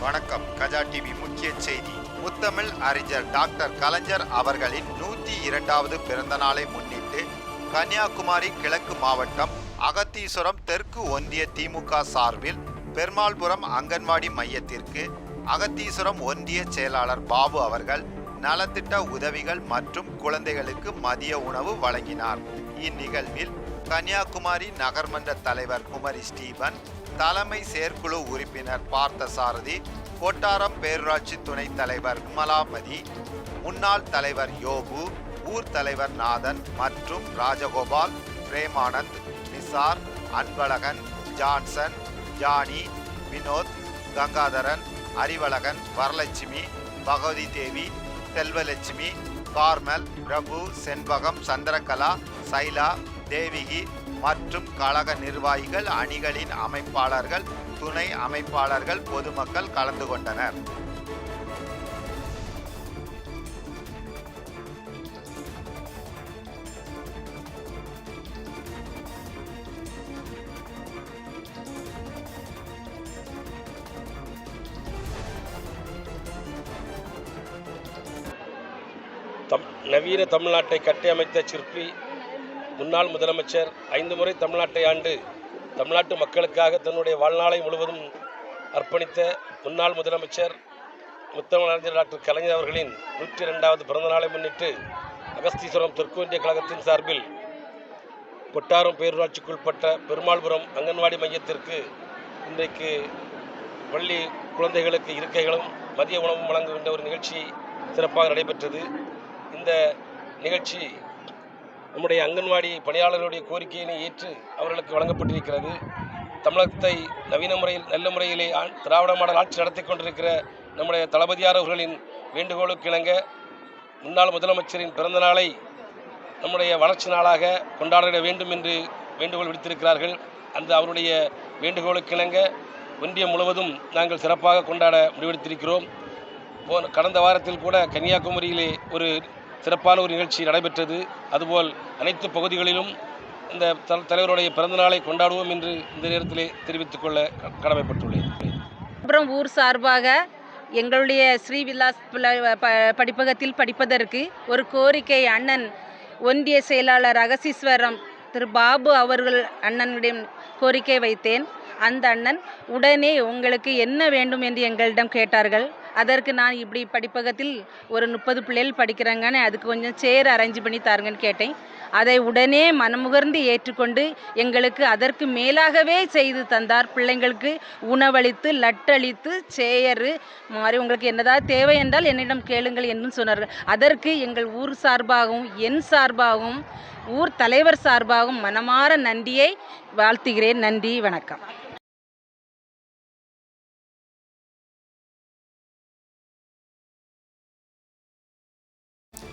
வணக்கம். கஜா டிவி முக்கிய செய்தி. முத்தமிழ் அறிஞர் டாக்டர் கலைஞர் அவர்களின் நூற்றி இரண்டாவது பிறந்த நாளை முன்னிட்டு கன்னியாகுமரி கிழக்கு மாவட்டம் அகத்தீஸ்வரம் தெற்கு ஒன்றிய திமுக சார்பில் பெருமாள்புரம் அங்கன்வாடி மையத்திற்கு அகத்தீஸ்வரம் ஒன்றிய செயலாளர் பாபு அவர்கள் நலத்திட்ட உதவிகள் மற்றும் குழந்தைகளுக்கு மதிய உணவு வழங்கினார். இந்நிகழ்வில் கன்னியாகுமரி நகர்மன்ற தலைவர் குமரி ஸ்டீபன் தலைமை செயற்குழு உறுப்பினர் பார்த்தசாரதி கொட்டாரம் பேரூராட்சி துணைத் தலைவர் விமலாமதி முன்னாள் தலைவர் யோபு ஊர் தலைவர் நாதன் மற்றும் Rajagopal Premanand Nisar Anbazhagan Johnson Johnny Vinod Gangadharan Arivazhagan Varalakshmi Bhagavathi Devi Selvalakshmi Carmel Prabhu Shenbagam Chandrakala Shaila Deviki மற்றும் கழக நிர்வாகிகள் அணிகளின் அமைப்பாளர்கள் துணை அமைப்பாளர்கள் பொதுமக்கள் கலந்து கொண்டனர். தம் நவீன தமிழ்நாட்டை கட்டியமைத்த சிற்பி முன்னாள் முதலமைச்சர் ஐந்து முறை தமிழ்நாட்டை ஆண்டு தமிழ்நாட்டு மக்களுக்காக தன்னுடைய வாழ்நாளை முழுவதும் அர்ப்பணித்த முன்னாள் முதலமைச்சர் முத்தமிழறிஞர் டாக்டர் கலைஞர் அவர்களின் நூற்றி ரெண்டாவது பிறந்த நாளை முன்னிட்டு அகஸ்தீஸ்வரம் தெற்கு இந்திய கழகத்தின் சார்பில் கொட்டாரம் பேரூராட்சிக்குட்பட்ட பெருமாள்புரம் அங்கன்வாடி மையத்திற்கு இன்றைக்கு பள்ளி குழந்தைகளுக்கு இருக்கைகளும் மதிய உணவும் வழங்குகின்ற ஒரு நிகழ்ச்சி சிறப்பாக நடைபெற்றது. இந்த நிகழ்ச்சி நம்முடைய அங்கன்வாடி பணியாளர்களுடைய கோரிக்கையினை ஏற்று அவர்களுக்கு வழங்கப்பட்டிருக்கிறது. தமிழகத்தை நவீன முறையில் நல்ல முறையிலே திராவிட மாடல் ஆட்சி நடத்தி கொண்டிருக்கிற நம்முடைய தளபதியார் அவர்களின் வேண்டுகோளுக்கு இணங்க முன்னாள் முதலமைச்சரின் பிறந்த நாளை நம்முடைய வளர்ச்சி நாளாக கொண்டாட வேண்டும் என்று வேண்டுகோள் விடுத்திருக்கிறார்கள். அந்த அவருடைய வேண்டுகோளுக்கு இணங்க ஒன்றியம் முழுவதும் நாங்கள் சிறப்பாக கொண்டாட முடிவெடுத்திருக்கிறோம். போன கடந்த வாரத்தில் கூட கன்னியாகுமரியிலே ஒரு சிறப்பான ஒரு நிகழ்ச்சி நடைபெற்றது. அதுபோல் அனைத்து பகுதிகளிலும் இந்த த- தலைவருடைய பிறந்தநாளை கொண்டாடுவோம் என்று இந்த நேரத்திலே தெரிவித்துக் கொள்ள க- கடமைப்பட்டுள்ளேன். அப்புறம் ஊர் சார்பாக எங்களுடைய ஸ்ரீவிலாஸ் பிள்ளை- ப- படிப்பகத்தில் படிப்பதற்கு ஒரு கோரிக்கை அண்ணன் ஒன்றிய செயலாளர் அகசீஸ்வரம் திரு பாபு அவர்கள் அண்ணனிடம் கோரிக்கை வைத்தேன். அந்த அண்ணன் உடனே உங்களுக்கு என்ன வேண்டும் என்று எங்களிடம் கேட்டார்கள். அதற்கு நான் இப்படி படிப்பகத்தில் ஒரு முப்பது பிள்ளைகள் படிக்கிறாங்கன்னு அதுக்கு கொஞ்சம் சேர் அரேஞ்ச் பண்ணி தாருங்கன்னு கேட்டேன். அதை உடனே மனமுகர்ந்து ஏற்றுக்கொண்டு எங்களுக்கு அதற்கு மேலாகவே செய்து தந்தார். பிள்ளைங்களுக்கு உணவளித்து லட்டளித்து சேயரு மாதிரி உங்களுக்கு என்னதாவது தேவை என்றால் என்னிடம் கேளுங்கள் என்றும் சொன்னார்கள். அதற்கு எங்கள் ஊர் சார்பாகவும் என் சார்பாகவும் ஊர் தலைவர் சார்பாகவும் மனமாற நன்றியை வாழ்த்துகிறேன். நன்றி வணக்கம்.